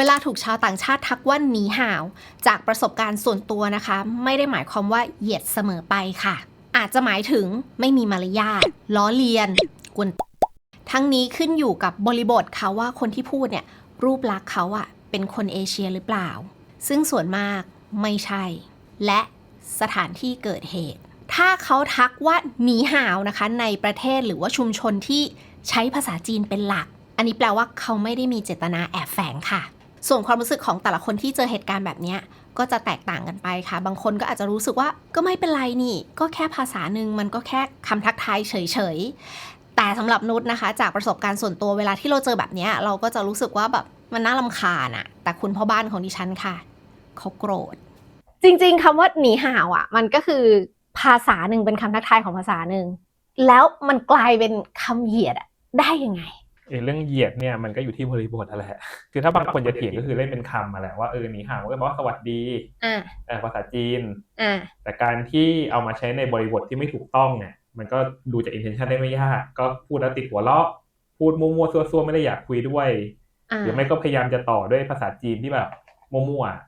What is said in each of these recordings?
เวลาถูกชาวต่างชาติทักว่าหนีห่าว จากประสบการณ์ส่วนตัวนะคะ ไม่ได้หมายความว่าเหยียดเสมอไปค่ะ อาจจะหมายถึงไม่มีมารยาทล้อเลียนกวนทั้งนี้ขึ้นอยู่กับบริบทค่ะว่าคนที่พูดเนี่ยรูปลักษณ์เขาอะเป็นคนเอเชียหรือเปล่า ซึ่งส่วนมากไม่ใช่ และสถานที่เกิดเหตุ ถ้าเขาทักว่าหนีห่าวนะคะ ในประเทศหรือว่าชุมชนที่ใช้ภาษาจีนเป็นหลัก อันนี้แปลว่าเขาไม่ได้มีเจตนาแอบแฝงค่ะ ส่วนความรู้สึกของแต่ละคนที่เจอเหตุการณ์แบบนี้ก็จะแตกต่างกันไปค่ะ บางคนก็อาจจะรู้สึกว่าก็ไม่เป็นไรนี่ ก็แค่ภาษาหนึ่งมันก็แค่คำทักทายเฉยๆ แต่สำหรับนุชนะคะ จากประสบการณ์ส่วนตัวเวลาที่เราเจอแบบนี้เราก็จะรู้สึกว่าแบบมันน่าลำคาญอะแต่คุณพ่อบ้านของดิฉันค่ะเขาโกรธ จริงๆคำว่าหนีห่าวอะมันก็คือภาษาหนึ่งเป็นคำทักทายของภาษาหนึ่งแล้วมันกลายเป็นคำเหยียดอะได้ยังไง เออเรื่องเหยียดเนี่ยมันก็อยู่ที่บริบทนั่นแหละคือถ้าบางคนจะเถียงก็คือเล่นเป็นคำมาแหละว่าเออหนีห่าวก็แปลว่าสวัสดีอ่าเออภาษาจีนอ่าแต่การที่เอามาใช้ในบริบทที่ไม่ถูกต้องเนี่ยมันก็ดูจาก intention ได้ไม่ยาก ก็พูดแล้วติดหัวเราะพูดมั่วๆซั่วๆไม่ได้อยากคุยด้วยอ่าหรือไม่ก็พยายามจะต่อด้วยภาษาจีนที่แบบมั่วๆแต่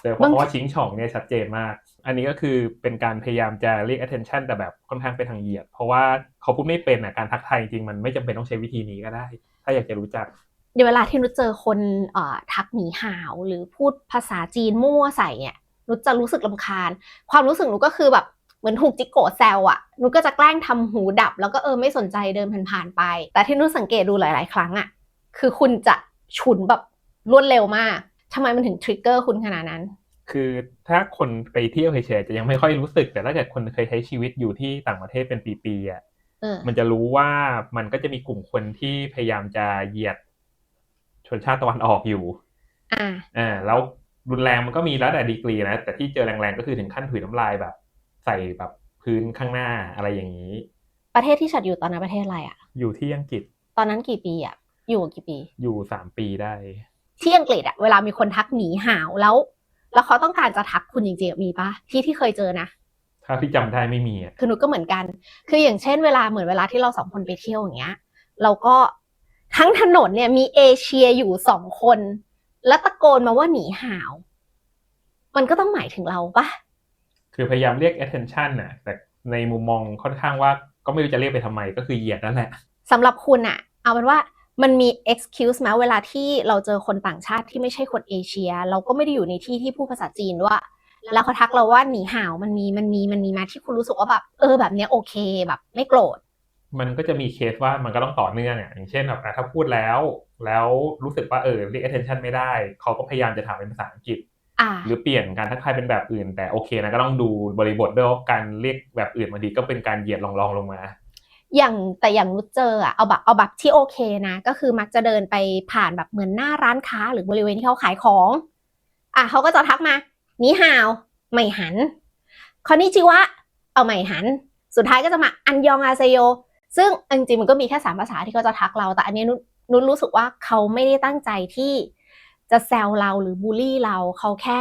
เพบางราะว่าชิงช่องเนี่ยชัดเจนมาก อันนี้ก็คือเป็นการพยายามจะเรียก attention แต่แบบค่อนข้างไปทางเหยียด เพราะว่าเขาพูดไม่เป็นอะการทักทายจริงๆมันไม่จำเป็นต้องใช้วิธีนี้ก็ได้ ถ้าอยากจะรู้จักเดี๋ยวเวลาที่นุชเจอคนเอ่อทักหนีห่าวหรือพูดภาษาจีนมั่วใส่เนี่ยนุชจะรู้สึกลำคาญ ความรู้สึกนุชก็คือแบบเหมือนถูกจิกโกะแซวอะนุชก็จะแกล้งทำหูดับ แล้วก็เออไม่สนใจเดินผ่านๆไป แต่ที่นุชสังเกตดูหลาย ๆ ครั้งอะคือคุณจะฉุนแบบรวดเร็วมาก ทำไมมันถึงทริกเกอร์คุณขนาดนั้น คือถ้าคนไปเที่ยวเฉยๆจะยังไม่ค่อยรู้สึก แต่ถ้าเกิดคนเคยใช้ชีวิตอยู่ที่ต่างประเทศเป็นปีๆอะเออมันจะรู้ว่ามันก็จะมีกลุ่มคนที่พยายามจะเหยียดชนชาติตะวันออกอยู่ อ่าอ่าแล้วรุนแรงมันก็มีแล้วแต่ดีกรีนะ แต่ที่เจอแรงๆก็คือถึงขั้นถุยน้ำลายแบบ ใส่แบบพื้นข้างหน้าอะไรอย่างนี้ ประเทศที่ฉัดอยู่ตอนนั้นประเทศอะไรอะอยู่ที่อังกฤษ ตอนนั้นกี่ปีอะอยู่กี่ปี อยู่สามปีได้ ที่อังกฤษอะเวลามีคนทักหนีห่าวแล้ว แล้วเขาต้องการจะทักคุณจริงๆอะมีปะที่ที่เคยเจอนะถ้าที่จำได้ไม่มีอะคือหนูก็เหมือนกัน คืออย่างเช่นเวลาเหมือนเวลาที่เราสองคนไปเที่ยวอย่างเงี้ย เราก็ทั้งถนนเนี่ยมีเอเชียอยู่สองคน แล้วตะโกนมาว่าหนีห่าว มันก็ต้องหมายถึงเราปะคือพยายามเรียก attention น่ะ แต่ในมุมมองค่อนข้างว่าก็ไม่รู้จะเรียกไปทำไมก็คือเหยียดนั่นแหละสำหรับคุณอะเอาเป็นว่า มันมี excuse ไหมเวลาที่เราเจอคนต่างชาติที่ไม่ใช่คนเอเชีย เราก็ไม่ได้อยู่ในที่ที่พูดภาษาจีนด้วยแล้วเขาทักเราว่าหนีห่าวมันมีมันมีมันมีมาที่คุณรู้สึกว่าแบบเออแบบเนี้ยโอเคแบบไม่โกรธ มันก็จะมีเคสว่ามันก็ต้องต่อเนื่องอะอย่างเช่นแบบอะถ้าพูดแล้ว แล้วรู้สึกว่าเออเรียก attention ไม่ได้เขาก็พยายามจะถามเป็นภาษาอังกฤษอ่าหรือเปลี่ยนการทักทายเป็นแบบอื่น แต่โอเคนะก็ต้องดูบริบทด้วยว่าการเรียกแบบอื่นบางทีก็เป็นการเหยียดลองๆลงมา อย่างแต่อย่างนุชเจออะเอาแบบเอาแบบที่โอเคนะ ก็คือมักจะเดินไปผ่านแบบเหมือนหน้าร้านค้าหรือบริเวณที่เขาขายของ อะเขาก็จะทักมานี่ฮาวไม่หันคอนนิจิวะเอาไม่หัน สุดท้ายก็จะมาอันยองอาเซโย ซึ่งจริงๆมันก็มีแค่สามภาษาที่เขาจะทักเรา แต่อันนี้นุชนุชรู้สึกว่าเขาไม่ได้ตั้งใจที่จะแซวเราหรือบูลลี่เราเขาแค่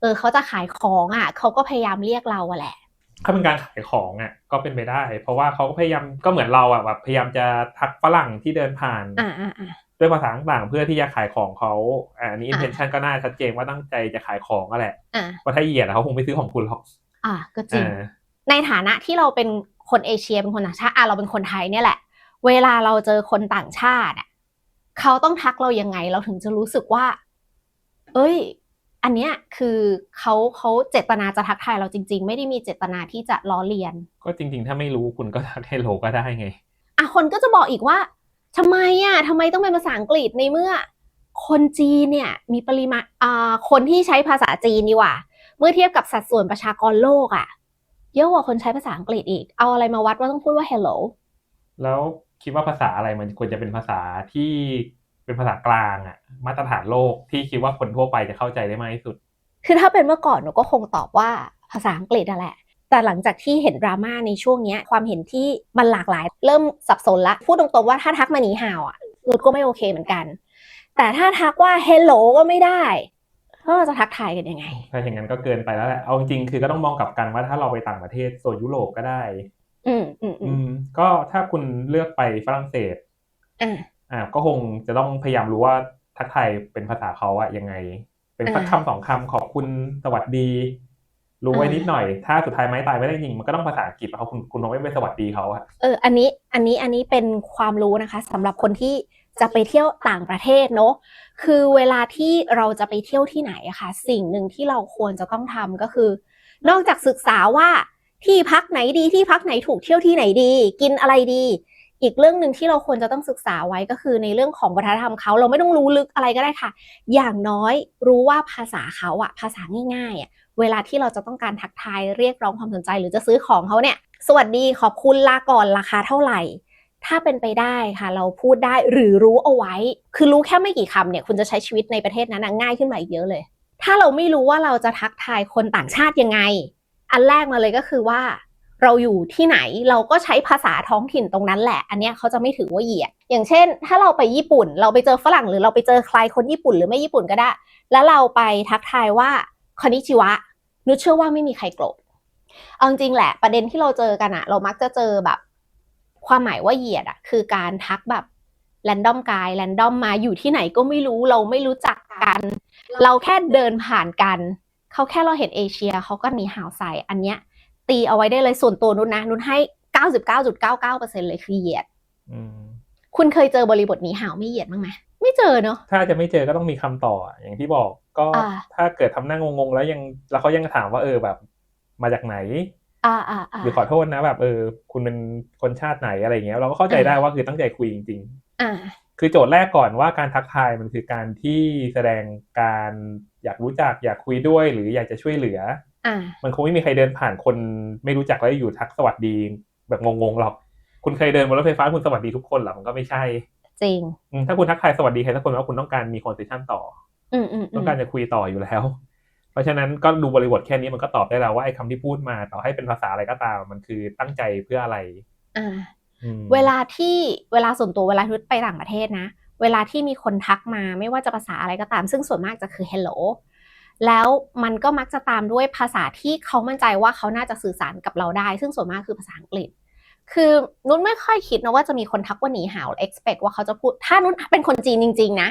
เออเขาจะขายของอะเขาก็พยายามเรียกเราอะแหละ ถ้าเป็นการขายของอะก็เป็นไปได้ เพราะว่าเขาก็พยายามก็เหมือนเราอะแบบพยายามจะทักฝรั่งที่เดินผ่านอ่าอ่าอ่าด้วยภาษาต่างๆเพื่อที่จะขายของเขาอ่าอันนี้อ่า intention ก็น่าชัดเจนว่าตั้งใจจะขายของก็แหละอ่าเพราะถ้าเหยียดอะเขาคงไม่ซื้อของคุณหรอกอ่าก็จริงอ่าในฐานะที่เราเป็นคนเอเชียเป็นคนต่างชาติอะเราเป็นคนไทยเนี่ยแหละ เวลาเราเจอคนต่างชาติอะเขาต้องทักเรายังไงเราถึงจะรู้สึกว่า เอ้ย อันเนี้ยคือเขาเขาเจตนาจะทักทายเราจริง ๆ ไม่ได้มีเจตนาที่จะล้อเลียน ก็จริง ๆ ถ้าไม่รู้คุณก็ทักให้โลก็ได้ไงอะคนก็จะบอกอีกว่าทำไมอะทำไมต้องเป็นภาษาอังกฤษในเมื่อ คนจีนเนี่ยมีปริมาณอ่าคนที่ใช้ภาษาจีนดีกว่า เมื่อเทียบกับสัดส่วนประชากรโลกอะเยอะกว่าคนใช้ภาษาอังกฤษอีก เอาอะไรมาวัดว่าต้องพูดว่า hello แล้วคิดว่าภาษาอะไรมันควรจะเป็นภาษาที่ เป็นภาษากลางอะมาตรฐานโลกที่คิดว่าคนทั่วไปจะเข้าใจได้มากที่สุด คือถ้าเป็นเมื่อก่อนหนูก็คงตอบว่าภาษาอังกฤษนั่นแหละ แต่หลังจากที่เห็นดราม่าในช่วงเนี้ยความเห็นที่มันหลากหลาย เริ่มสับสนละ พูดตรงๆว่าถ้าทักมาหนีห่าวอะนุชก็ไม่โอเคเหมือนกัน แต่ถ้าทักว่า hello ก็ไม่ได้แล้วเราจะทักทายกันยังไงถ้าอย่างนั้นก็เกินไปแล้วแหละ เอาจริงๆคือก็ต้องมองกลับกันว่าถ้าเราไปต่างประเทศโซนยุโรปก็ได้ อืมอืมอือืมมก็ถ้าคุณเลือกไปฝรั่งเศส อ่าอ่าก็คงจะต้องพยายามรู้ว่าทักทายเป็นภาษาเขาอะยังไง เป็นสักอ่าคำสองคำขอบคุณสวัสดี รู้ไว้อ่านินิดหน่อย ถ้าสุดท้ายไม้ตายไม่ได้จริงมันก็ต้องภาษาอังกฤษเพราะคุณคุณคงไม่ไปสวัสดีเขาอะเอออันนี้อันนี้อันนี้เป็นความรู้นะคะสำหรับคนที่จะไปเที่ยวต่างประเทศเนอะคือเวลาที่เราจะไปเที่ยวที่ไหนอะค่ะ สิ่งหนึ่งที่เราควรจะต้องทำก็คือ นอกจากศึกษาว่าที่พักไหนดีที่พักไหนถูกเที่ยวที่ไหนดี กินอะไรดี อีกเรื่องหนึ่งที่เราควรจะต้องศึกษาไว้ก็คือในเรื่องของวัฒนธรรมเขาเราไม่ต้องรู้ลึกอะไรก็ได้ค่ะ อย่างน้อยรู้ว่าภาษาเขาอะภาษาง่ายๆอะเวลาที่เราจะต้องการทักทายเรียกร้องความสนใจ หรือจะซื้อของเขาเนี่ย สวัสดีขอบคุณลาก่อนราคาเท่าไหร่ ถ้าเป็นไปได้ค่ะ เราพูดได้หรือรู้เอาไว้ คือรู้แค่ไม่กี่คำเนี่ยคุณจะใช้ชีวิตในประเทศนั้นง่ายขึ้นมาอีกเยอะเลย ถ้าเราไม่รู้ว่าเราจะทักทายคนต่างชาติยังไง อันแรกมาเลยก็คือว่า เราอยู่ที่ไหนเราก็ใช้ภาษาท้องถิ่นตรงนั้นแหละ อันนี้เขาจะไม่ถือว่าเหยียด อย่างเช่น ถ้าเราไปญี่ปุ่น เราไปเจอฝรั่งหรือเราไปเจอใครคนญี่ปุ่นหรือไม่ญี่ปุ่นก็ได้ แล้วเราไปทักทายว่าคอนิชิวะนุชเชื่อว่าไม่มีใครโกรธเอาจริงแหละประเด็นที่เราเจอกันอะเรามักจะเจอแบบ ความหมายว่าเหยียดอะคือการทักแบบแรนดอมกายแรนดอมมาอยู่ที่ไหนก็ไม่รู้เราไม่รู้จักกัน เราแค่เดินผ่านกัน เขาแค่เราเห็นเอเชียเขาก็หนีหาวใส่อันเนี้ย ตีเอาไว้ได้เลยส่วนตัวนุชนะนุชให้99.99%เลยคือเหยียดอืมคุณเคยเจอบริบทหนีหาวไม่เหยียดบ้างไหมไม่เจอเนอะถ้าจะไม่เจอก็ต้องมีคำต่ออะอย่างที่บอกก็อ่าถ้าเกิดทำหน้างงๆแล้วยังแล้วเขายังถามว่าเออแบบ มาจากไหนอ่าอ่าอ่าหรือขอโทษนะแบบเออ คุณเป็นคนชาติไหนอะไรอย่างเงี้ยเราก็เข้าใจได้ว่าคือตั้งใจคุยจริงอ่าๆคือโจทย์แรกก่อนว่าการทักทายมันคือการที่แสดงการอยากรู้จักอยากคุยด้วย หรืออยากจะช่วยเหลืออ่า มันคงไม่มีใครเดินผ่านคนไม่รู้จักแล้วอยู่ทักสวัสดีแบบงงๆหรอก คุณเคยเดินบนรถไฟฟ้าคุณสวัสดีทุกคนเหรอมันก็ไม่ใช่ จริงอืมถ้าคุณทักทายสวัสดีใครสักคนว่าคุณต้องการมีคอนเซชันต่ออืมอืมอืต้อมงการจะคุยต่ออยู่แล้ว เพราะฉะนั้นก็ดูบริบทแค่นี้มันก็ตอบได้แล้วว่าไอ้คำที่พูดมาต่อให้เป็นภาษาอะไรก็ตาม มันคือตั้งใจเพื่ออะไรอ่าอืมเวลาที่เวลาส่วนตัวเวลานุชไปต่างประเทศนะ เวลาที่มีคนทักมาไม่ว่าจะภาษาอะไรก็ตาม ซึ่งส่วนมากจะคือ hello แล้วมันก็มักจะตามด้วยภาษาที่เขามั่นใจว่าเขาน่าจะสื่อสารกับเราได้ ซึ่งส่วนมากคือภาษาอังกฤษ คือนุชไม่ค่อยคิดนะว่าจะมีคนทักว่าหนีหาว expect ว่าเขาจะพูด ถ้านุชเป็นคนจีนจริง ๆ นะ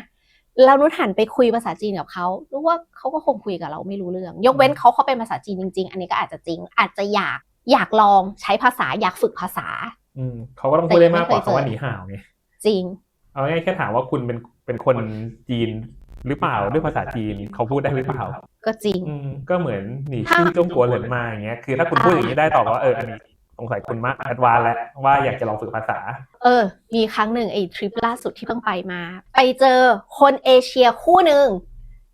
แล้วนุชหันไปคุยภาษาจีนกับเขารู้ว่าเขาก็คงคุยกับเราไม่รู้เรื่อง ยกเว้นเขาเขาเป็นภาษาจีนจริง ๆ อันนี้ก็อาจจะจริง อาจจะอยากอยากลองใช้ภาษาอยากฝึกภาษา อืมเขาก็ต้องพูดได้มากกว่าแต่ยังไม่เคยเจอคำว่าหนีห่าวไงจริง เอาง่ายๆแค่ถามว่าคุณเป็นเป็นคนจีน หรือเปล่าด้วยภาษาจีนเขาพูดได้หรือเปล่า ก็จริงอืมก็เหมือนหนีชื่อจงกัวเหลินมาอย่างเงี้ยคือถ้าคุณพูดอย่างนี้ได้ตอบว่าเอออันนี้สงสัยคุณมากแอดวานแล้วว่าอยากจะลองฝึกภาษา เออ มีครั้งหนึ่งไอ้ทริปล่าสุดที่เพิ่งไปมา ไปเจอคนเอเชียคู่หนึ่ง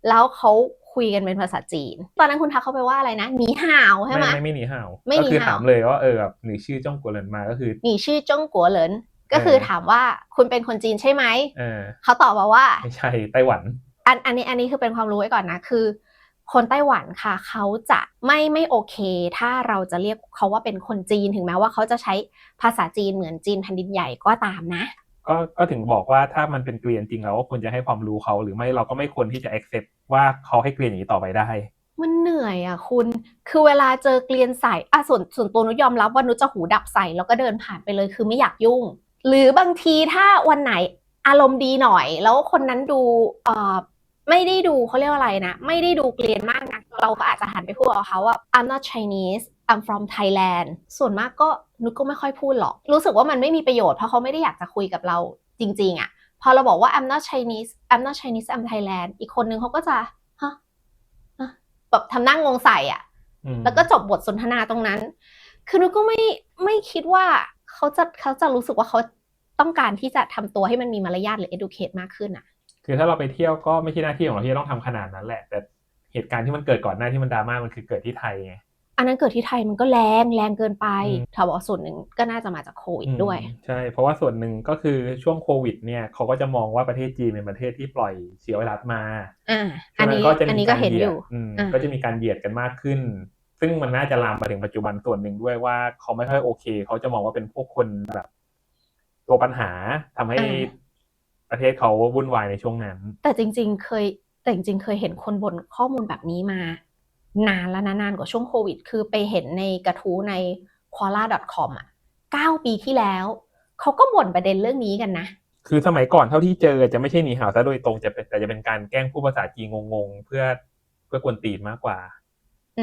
แล้วเขาคุยกันเป็นภาษาจีน ตอนนั้นคุณทักเขาไปว่าอะไรนะหนีห่าวใช่ไหมไม่ไม่ไม่หนีห่าวไม่หนีก็คือห่าวถามเลยว่าเออแบบหนีชื่อจงกัวเหลินมาก็คือหนีชื่อจงกัวเหลินก็คือถามว่าคุณเป็นคนจีนใช่ไหมเออเขาตอบมาว่าไม่ใช่ไต้หวัน อันอันนี้อันนี้คือเป็นความรู้ไว้ก่อนนะ คือ คนไต้หวันค่ะเขาจะไม่ไม่โอเค ถ้าเราจะเรียกเขาว่าเป็นคนจีนถึงแม้ว่าเขาจะใช้ภาษาจีนเหมือนจีนแผ่นดินใหญ่ก็ตามนะ ก็ก็ถึงบอกว่าถ้ามันเป็นเกลียนจริงแล้วก็ควรจะให้ความรู้เขาหรือไม่เราก็ไม่ควรที่จะ accept ว่าเขาให้เกลียนอย่างนี้ต่อไปได้มันเหนื่อยอะคุณ คือเวลาเจอเกลียนใส่อะส่วนส่วนตัวนุชยอมรับว่านุชจะหูดับใส่แล้วก็เดินผ่านไปเลยคือไม่อยากยุ่ง หรือบางทีถ้าวันไหนอารมณ์ดีหน่อย แล้วคนนั้นดูเอ่อ ไม่ได้ดูเขาเรียกว่าอะไรนะ ไม่ได้ดูเกลียนมากนะเราก็อาจจะหันไปพูดกับเขาว่า I'm not Chinese I'm from Thailand ส่วนมากก็นุชก็ไม่ค่อยพูดหรอก รู้สึกว่ามันไม่มีประโยชน์เพราะเขาไม่ได้อยากจะคุยกับเราจริง ๆอะ พอเราบอกว่า I'm not Chinese I'm not Chinese I'm Thailand อีกคนนึงเขาก็จะฮะฮะแบบทำหน้างงใส่อะอืมแล้วก็จบบทสนทนาตรงนั้น คือนุกก็ไม่ไม่คิดว่าเขาจะเขาจะรู้สึกว่าเขาต้องการที่จะทำตัวให้มันมีมารยาทหรือ educate มากขึ้นอะ คือถ้าเราไปเที่ยวก็ไม่ใช่หน้าที่ของเราที่จะต้องทำขนาดนั้นแหละ แต่เหตุการณ์ที่มันเกิดก่อนหน้าที่มันดราม่ามันคือเกิดที่ไทยไงอันนั้นเกิดที่ไทยมันก็แรงแรงเกินไปอืมถามว่าส่วนหนึ่งก็น่าจะมาจากโควิดด้วยอืมใช่ เพราะว่าส่วนหนึ่งก็คือช่วงโควิดเนี่ยเขาก็จะมองว่าประเทศจีนเป็นประเทศที่ปล่อยเชื้อไวรัสมาอ่าอันนี้ฉะก็จะอันมีนี้ก็การเห็นเหยีอยดยู่อืมอ่าก็จะมีการเหยียดกันมากขึ้น ซึ่งมันน่าจะลามมาถึงปัจจุบันส่วนหนึ่งด้วยว่าเขาไม่ค่อยโอเค เขาจะมองว่าเป็นพวกคนแบบ ตัวปัญหาทำให้ ประเทศเขาวุ่นวายในช่วงนั้น แต่จริง ๆ เคยแต่จริงๆเคยเห็นคนบ่นข้อมูลแบบนี้มา นานแล้วนะนานกว่าช่วงโควิด คือไปเห็นในกระทู้ใน quora.com อะเก้าปีที่แล้วเขาก็บ่นประเด็นเรื่องนี้กันนะ คือสมัยก่อนเท่าที่เจอจะไม่ใช่หนีห่าวซะโดยตรงจะเป็นแต่จะเป็นการแกล้งพูดภาษาจีนงงๆเพื่อเพื่อกวนตีนมากกว่า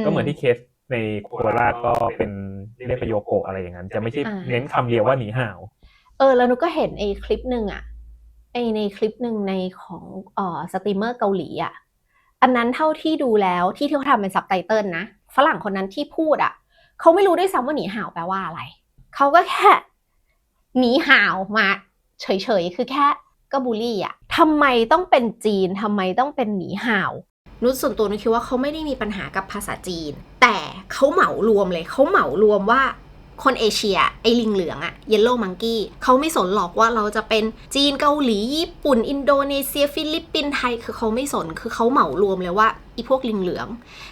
ก็เหมือนที่เคสในโคราชก็เป็นเรียกประโยโกะอะไรอย่างนั้น จะไม่ใช่อ่าเน้นคำเดียวว่าหนีห่าว เออแล้วนุกก็เห็นไอ้คลิปหนึ่งอะ ไอในคลิปหนึ่งในของเอ่อสตรีมเมอร์เกาหลีอะอันนั้นเท่าที่ดูแล้วที่ที่เขาทำเป็นซับไตเติลนะฝรั่งคนนั้นที่พูดอะเขาไม่รู้ด้วยซ้ำว่าหนีห่าวแปลว่าอะไรเขาก็แค่หนีห่าวมาเฉยๆ คือแค่ก็บูลลี่อะทำไมต้องเป็นจีนทำไมต้องเป็นหนีห่าวนุชส่วนตัวนุชคิดว่าเขาไม่ได้มีปัญหากับภาษาจีน แต่เขาเหมารวมเลยเขาเหมารวมว่า คนเอเชีย ไอลิงเหลืองอะเยลโล่มังกี้เขาไม่สนหรอกว่าเราจะเป็นจีนเกาหลี ญี่ปุ่น อินโดนีเซีย ฟิลิปปินส์ไทย คือเขาไม่สน คือเขาเหมารวมเลยว่าอีพวกลิงเหลือง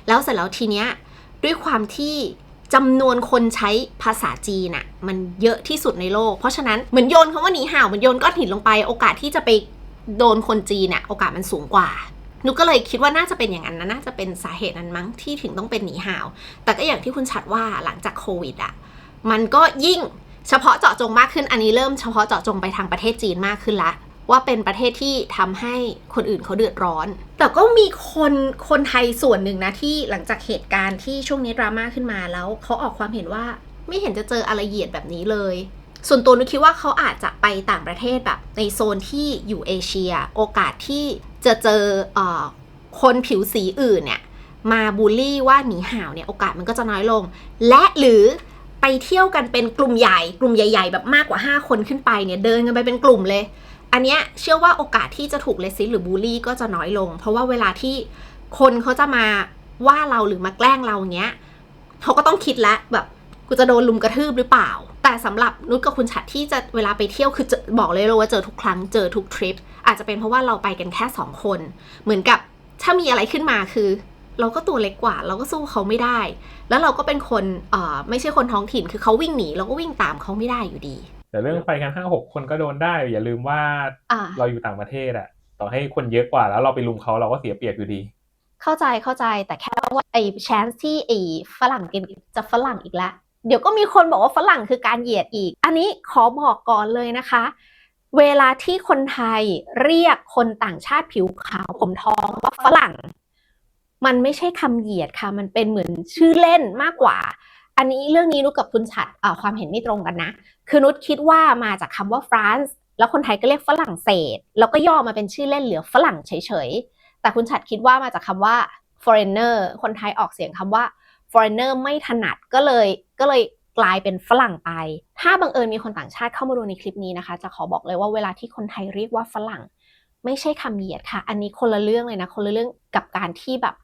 แล้วเสร็จแล้วทีเนี้ยด้วยความที่จำนวนคนใช้ภาษาจีนอะมันเยอะที่สุดในโลก เพราะฉะนั้นเหมือนโยนคำว่าหนีห่าวเหมือนโยนก้อนหินลงไป โอกาสที่จะไปโดนคนจีนอะโอกาสมันสูงกว่าหนุกก็เลยคิดว่าน่าจะเป็นอย่างนั้นนะน่าจะเป็นสาเหตุนั้นมั้งที่ถึงต้องเป็นหนีห่าว แต่ก็อย่างที่คุณชัดว่าหลังจากโควิดอะ มันก็ยิ่งเฉพาะเจาะจงมากขึ้น อันนี้เริ่มเฉพาะเจาะจงไปทางประเทศจีนมากขึ้นละ ว่าเป็นประเทศที่ทำให้คนอื่นเขาเดือดร้อน แต่ก็มีคนคนไทยส่วนหนึ่งนะที่หลังจากเหตุการณ์ที่ช่วงนี้ดราม่าขึ้นมาแล้วเขาออกความเห็นว่าไม่เห็นจะเจออะไรเหยียดแบบนี้เลย ส่วนตัวนุกคิดว่าเขาอาจจะไปต่างประเทศแบบในโซนที่อยู่เอเชีย โอกาสที่จะเจอเออคนผิวสีอื่นเนี่ยมาบูลลี่ว่าหนีห่าวเนี่ยโอกาสมันก็จะน้อยลง และหรือ ไปเที่ยวกันเป็นกลุ่มใหญ่ กลุ่มใหญ่ ๆ แบบมากกว่า 5 คนขึ้นไปเนี่ยเดินกันไปเป็นกลุ่มเลย อันเนี้ยเชื่อว่าโอกาสที่จะถูกเลซิสหรือบูลลี่ก็จะน้อยลง เพราะว่าเวลาที่คนเขาจะมาว่าเราหรือมาแกล้งเราเนี้ยเขาก็ต้องคิดแล้วแบบกูจะโดนลุมกระทืบหรือเปล่า แต่สำหรับนุชกับคุณชัดที่จะเวลาไปเที่ยวคือบอกเลยเลยว่าเจอทุกครั้งเจอทุกทริปอาจจะเป็นเพราะว่าเราไปกันแค่สองคน เหมือนกับถ้ามีอะไรขึ้นมาคือ เราก็ตัวเล็กกว่า เราก็สู้เขาไม่ได้ แล้วเราก็เป็นคนเอ่อไม่ใช่คนท้องถิ่น คือเขาวิ่งหนีเราก็วิ่งตามเขาไม่ได้อยู่ดี แต่เรื่องไปกันห้าหกคนก็โดนได้ อย่าลืมว่าอ่าเราอยู่ต่างประเทศอะต่อให้คนเยอะกว่าแล้วเราไปลุมเขาเราก็เสียเปรียบอยู่ดี เข้าใจเข้าใจแต่แค่ว่าไอ้ chance ที่ไอ้ฝรั่งกินจะฝรั่งอีกแล้วเดี๋ยวก็มีคนบอกว่าฝรั่งคือการเหยียดอีก อันนี้ขอบอกก่อนเลยนะคะ เวลาที่คนไทยเรียกคนต่างชาติผิวขาวผมทองว่าฝรั่ง มันไม่ใช่คำเหยียดค่ะ มันเป็นเหมือนชื่อเล่นมากกว่า อันนี้เรื่องนี้นุชกับคุณฉัดความเห็นไม่ตรงกันนะ คือนุชคิดว่ามาจากคำว่าฟรานซ์แล้วคนไทยก็เรียกฝรั่งเศส แล้วก็ย่อมาเป็นชื่อเล่นเหลือฝรั่งเฉยๆ แต่คุณฉัดคิดว่ามาจากคำว่า foreigner คนไทยออกเสียงคำว่า foreigner ไม่ถนัดก็เลยก็เลยกลายเป็นฝรั่งไป ถ้าบังเอิญมีคนต่างชาติเข้ามาดูในคลิปนี้นะคะ จะขอบอกเลยว่าเวลาที่คนไทยเรียกว่าฝรั่ง ไม่ใช่คำเหยียดค่ะ อันนี้คนละเรื่องเลยนะ คนละเรื่องกับการที่แบบ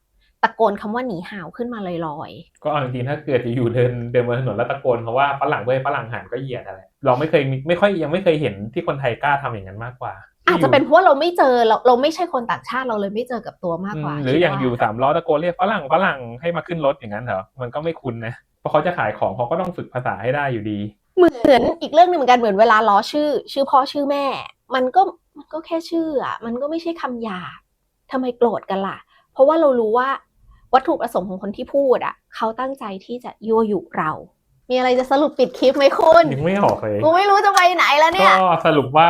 ตะโกนคำว่าหนีห่าวขึ้นมาลอยๆ ก็เอาจริงๆถ้าเกิดจะอยู่เดินเดินบนถนนแล้วตะโกนเขาว่าฝรั่งเว้ยฝรั่งหันก็เหยียดอะไรเราไม่เคยมีไม่ค่อยยังไม่เคยเห็นที่คนไทยกล้าทำอย่างนั้นมากกว่า อาจจะเป็นเพราะว่าเราไม่เจอเราเราไม่ใช่คนต่างชาติเราเลยไม่เจอกับตัวมากอืกว่ามหรืออย่างคิดว่อยู่สามล้อตะโกนเรียกฝรั่งฝรั่งให้มาขึ้นรถอย่างนั้นเหรอมันก็ไม่คุ้นนะเพราะเขาจะขายของเขาก็ต้องฝึกภาษาให้ได้อยู่ดี เหมือนอีกเรื่องหนึ่งเหมือนกันเหมือนเวลาล้อชื่อ ชื่อพ่อชื่อแม่ มันก็มันก็แค่ชื่ออะมันก็ไม่ใช่คำหยาบทำไมโกรธกันล่ะ เพราะว่าเรารู้ว่า วัตถุประสงค์ของคนที่พูดอะ เขาตั้งใจที่จะยั่วยุเรา มีอะไรจะสรุปปิดคลิปไหมคุณนึกไม่ออกเลยกูไม่รู้จะไปไหนแล้วเนี่ย ก็สรุปว่า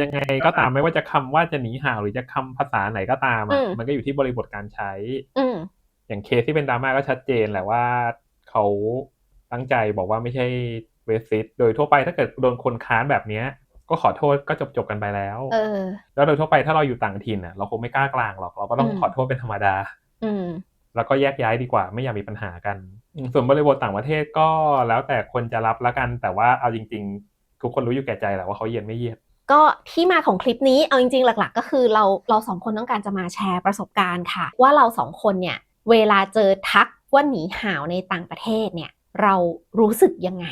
ยังไงก็ตามไม่ว่าจะคำว่าจะหนีห่าวหรือจะคำภาษาไหนก็ตามอือะมมันก็อยู่ที่บริบทการใช้อืมอย่างเคสที่เป็นดราม่าก็ชัดเจนแหละว่าเขาตั้งใจบอกว่าไม่ใช่เวสซิสโดยทั่วไปถ้าเกิดโดนคนค้านแบบเนี้ยก็ขอโทษก็จบจบๆกันไปแล้ว เออ แล้วโดยทั่วไปถ้าเราอยู่ต่างถิ่นอะ เราคงไม่กล้ากลางหรอก เราก็ต้องอืมขอโทษเป็นธรรมดา อืม แล้วก็แยกย้ายดีกว่าไม่อยากมีปัญหากัน ส่วนบริบทต่างประเทศก็แล้วแต่คนจะรับแล้วกัน แต่ว่าเอาจริง ๆ ทุกคนรู้อยู่แก่ใจแหละว่าเขาเย็นไม่เย็นก็ที่มาของคลิปนี้เอาจริงๆ หลัก ๆ ก็คือเราเราสองคนต้องการจะมาแชร์ประสบการณ์ค่ะ ว่าเราสองคนเนี่ยเวลาเจอทักว่าหนีห่าวในต่างประเทศเนี่ยเรารู้สึกยังไง